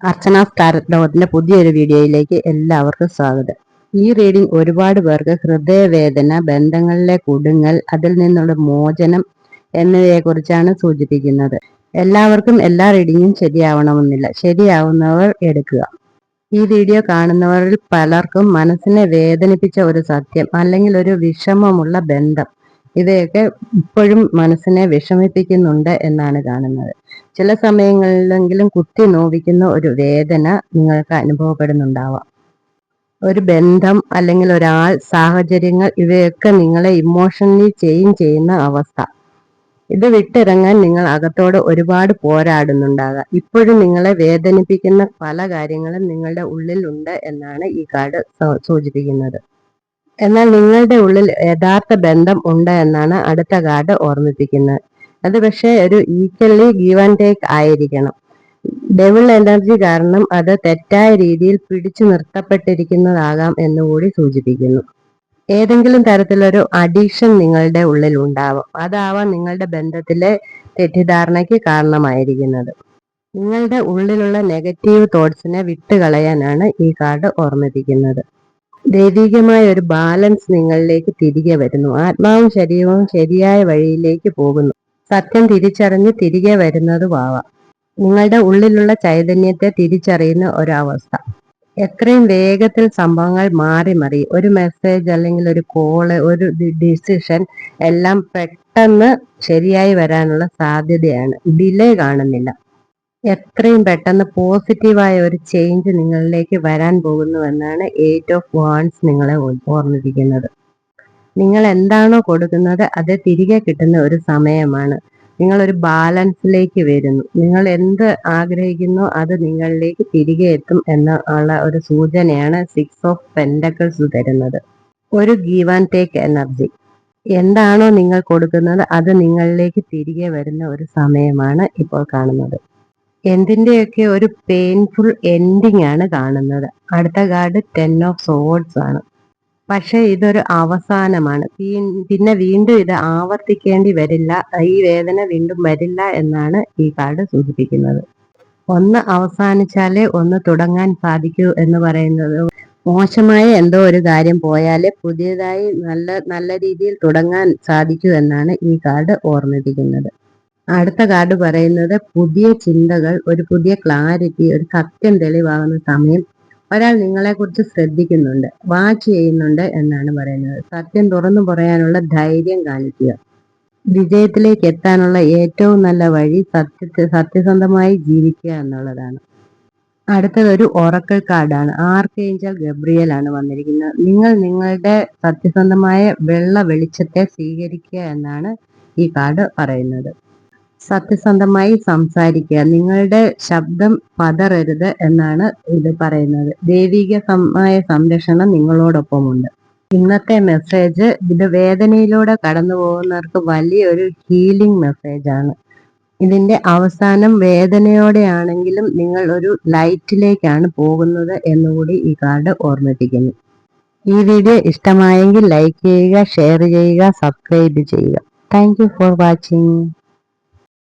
അർച്ചന സ്റ്റാരറ്റ് പുതിയൊരു വീഡിയോയിലേക്ക് എല്ലാവർക്കും സ്വാഗതം. ഈ റീഡിംഗ് ഒരുപാട് പേർക്ക് ഹൃദയവേദന ബന്ധങ്ങളിലെ കുടുങ്ങൽ അതിൽ നിന്നുള്ള മോചനം എന്നിവയെക്കുറിച്ചാണ് സൂചിപ്പിക്കുന്നത്. എല്ലാവർക്കും എല്ലാ റീഡിങ്ങും ശരിയാവണമെന്നില്ല. ശരിയാവുന്നവർ എടുക്കുക. ഈ വീഡിയോ കാണുന്നവരിൽ പലർക്കും മനസ്സിനെ വേദനിപ്പിച്ച ഒരു സത്യം അല്ലെങ്കിൽ ഒരു വിഷമമുള്ള ബന്ധം ഇവയൊക്കെ ഇപ്പോഴും മനസ്സിനെ വിഷമിപ്പിക്കുന്നുണ്ട് എന്നാണ് കാണുന്നത്. ചില സമയങ്ങളിലെങ്കിലും കുത്തി നോവിക്കുന്ന ഒരു വേദന നിങ്ങൾക്ക് അനുഭവപ്പെടുന്നുണ്ടാവാം. ഒരു ബന്ധം അല്ലെങ്കിൽ ഒരാൾ സാഹചര്യങ്ങൾ ഇവയൊക്കെ നിങ്ങളെ ഇമോഷണലി ചേഞ്ച് ചെയ്യുന്ന അവസ്ഥ. ഇത് വിട്ടിറങ്ങാൻ നിങ്ങൾ അകത്തോട് ഒരുപാട് പോരാടുന്നുണ്ടാകാം. ഇപ്പോഴും നിങ്ങളെ വേദനിപ്പിക്കുന്ന പല കാര്യങ്ങളും നിങ്ങളുടെ ഉള്ളിലുണ്ട് എന്നാണ് ഈ കാർഡ് സൂചിപ്പിക്കുന്നത്. എന്നാൽ നിങ്ങളുടെ ഉള്ളിൽ യഥാർത്ഥ ബന്ധം ഉണ്ട് എന്നാണ് അടുത്ത കാർഡ് ഓർമ്മിപ്പിക്കുന്നത്. അത് പക്ഷേ ഒരു ഈക്വലി ഗീവ് ആൻഡ് ടേക്ക് ആയിരിക്കണം. ഡെവിൾ എനർജി കാരണം അത് തെറ്റായ രീതിയിൽ പിടിച്ചു നിർത്തപ്പെട്ടിരിക്കുന്നതാകാം എന്നുകൂടി സൂചിപ്പിക്കുന്നു. ഏതെങ്കിലും തരത്തിലൊരു അഡിക്ഷൻ നിങ്ങളുടെ ഉള്ളിൽ ഉണ്ടാവും. അതാവാം നിങ്ങളുടെ ബന്ധത്തിലെ തെറ്റിദ്ധാരണയ്ക്ക് കാരണമായിരിക്കുന്നത്. നിങ്ങളുടെ ഉള്ളിലുള്ള നെഗറ്റീവ് തോട്ട്സിനെ വിട്ടുകളയാനാണ് ഈ കാർഡ് ഓർമ്മിപ്പിക്കുന്നത്. ദൈവികമായ ഒരു ബാലൻസ് നിങ്ങളിലേക്ക് തിരികെ വരുന്നു. ആത്മാവും ശരീരവും ശരിയായ വഴിയിലേക്ക് പോകുന്നു. സത്യം തിരിച്ചറിഞ്ഞ് തിരികെ വരുന്നതുമാവാം നിങ്ങളുടെ ഉള്ളിലുള്ള ചൈതന്യത്തെ തിരിച്ചറിയുന്ന ഒരവസ്ഥ. എത്രയും വേഗത്തിൽ സംഭവങ്ങൾ മാറി മറി. ഒരു മെസ്സേജ് അല്ലെങ്കിൽ ഒരു കോൾ ഒരു ഡിസിഷൻ എല്ലാം പെട്ടെന്ന് ശരിയായി വരാനുള്ള സാധ്യതയാണ്. ഡിലേ കാണുന്നില്ല. എത്രയും പെട്ടെന്ന് പോസിറ്റീവായ ഒരു ചേഞ്ച് നിങ്ങളിലേക്ക് വരാൻ പോകുന്നുവെന്നാണ് എയ്റ്റ് ഓഫ് വാൺസ് നിങ്ങളെ ഓർമ്മിപ്പിക്കുന്നത്. നിങ്ങൾ എന്താണോ കൊടുക്കുന്നത് അത് തിരികെ കിട്ടുന്ന ഒരു സമയമാണ്. നിങ്ങൾ ഒരു ബാലൻസിലേക്ക് വരുന്നു. നിങ്ങൾ എന്ത് ആഗ്രഹിക്കുന്നു അത് നിങ്ങളിലേക്ക് തിരികെ എത്തും എന്ന ഉള്ള ഒരു സൂചനയാണ് സിക്സ് ഓഫ് പെൻഡക്കിൾസ് തരുന്നത്. ഒരു ഗീവ് ആൻഡ് ടേക്ക് എനർജി എന്താണോ നിങ്ങൾ കൊടുക്കുന്നത് അത് നിങ്ങളിലേക്ക് തിരികെ വരുന്ന ഒരു സമയമാണ് ഇപ്പോൾ കാണുന്നത്. എന്തിന്റെയൊക്കെ ഒരു പെയിൻഫുൾ എൻഡിങ് ആണ് കാണുന്നത്? അടുത്ത കാർഡ് ടെൻ ഓഫ് സോഡ്സ് ആണ്. പക്ഷെ ഇതൊരു അവസാനമാണ്. പിന്നെ വീണ്ടും ഇത് ആവർത്തിക്കേണ്ടി വരില്ല. ഈ വേദന വീണ്ടും വരില്ല എന്നാണ് ഈ കാർഡ് സൂചിപ്പിക്കുന്നത്. ഒന്ന് അവസാനിച്ചാലേ ഒന്ന് തുടങ്ങാൻ സാധിക്കൂ എന്ന് പറയുന്നത്. മോശമായ എന്തോ ഒരു കാര്യം പോയാലേ പുതിയതായി നല്ല നല്ല രീതിയിൽ തുടങ്ങാൻ സാധിക്കൂ എന്നാണ് ഈ കാർഡ് ഓർമ്മിപ്പിക്കുന്നത്. അടുത്ത കാർഡ് പറയുന്നത് പുതിയ ചിന്തകൾ ഒരു പുതിയ ക്ലാരിറ്റി ഒരു സത്യം തെളിവാകുന്ന സമയം. ഒരാൾ നിങ്ങളെ കുറിച്ച് ശ്രദ്ധിക്കുന്നുണ്ട് വാച്ച് ചെയ്യുന്നുണ്ട് എന്നാണ് പറയുന്നത്. സത്യം തുറന്നു പറയാനുള്ള ധൈര്യം കാണിക്കുക. വിജയത്തിലേക്ക് എത്താനുള്ള ഏറ്റവും നല്ല വഴി സത്യത്തെ സത്യസന്ധമായി ജീവിക്കുക എന്നുള്ളതാണ്. അടുത്തത് ഒരു ഒറക്കൽ കാർഡാണ് ആർക്കേഞ്ചൽ ഗബ്രിയൽ ആണ് വന്നിരിക്കുന്നത്. നിങ്ങൾ നിങ്ങളുടെ സത്യസന്ധമായ വെള്ള വെളിച്ചത്തെ സ്വീകരിക്കുക എന്നാണ് ഈ കാർഡ് പറയുന്നത്. സത്യസന്ധമായി സംസാരിക്കുക. നിങ്ങളുടെ ശബ്ദം പതറരുത് എന്നാണ് ഇത് പറയുന്നത്. ദൈവികമായ സംരക്ഷണം നിങ്ങളോടൊപ്പമുണ്ട്. ഇന്നത്തെ മെസ്സേജ് ഇത് വേദനയിലൂടെ കടന്നു പോകുന്നവർക്ക് വലിയൊരു ഹീലിംഗ് മെസ്സേജാണ് ഇതിന്റെ അവസാനം വേദനയോടെയാണെങ്കിലും നിങ്ങൾ ഒരു ലൈറ്റിലേക്കാണ് പോകുന്നത് എന്നുകൂടി ഈ കാർഡ് ഓർമ്മിപ്പിക്കുന്നു. ഈ വീഡിയോ ഇഷ്ടമായെങ്കിൽ ലൈക്ക് ചെയ്യുക ഷെയർ ചെയ്യുക സബ്സ്ക്രൈബ് ചെയ്യുക. Thank for watching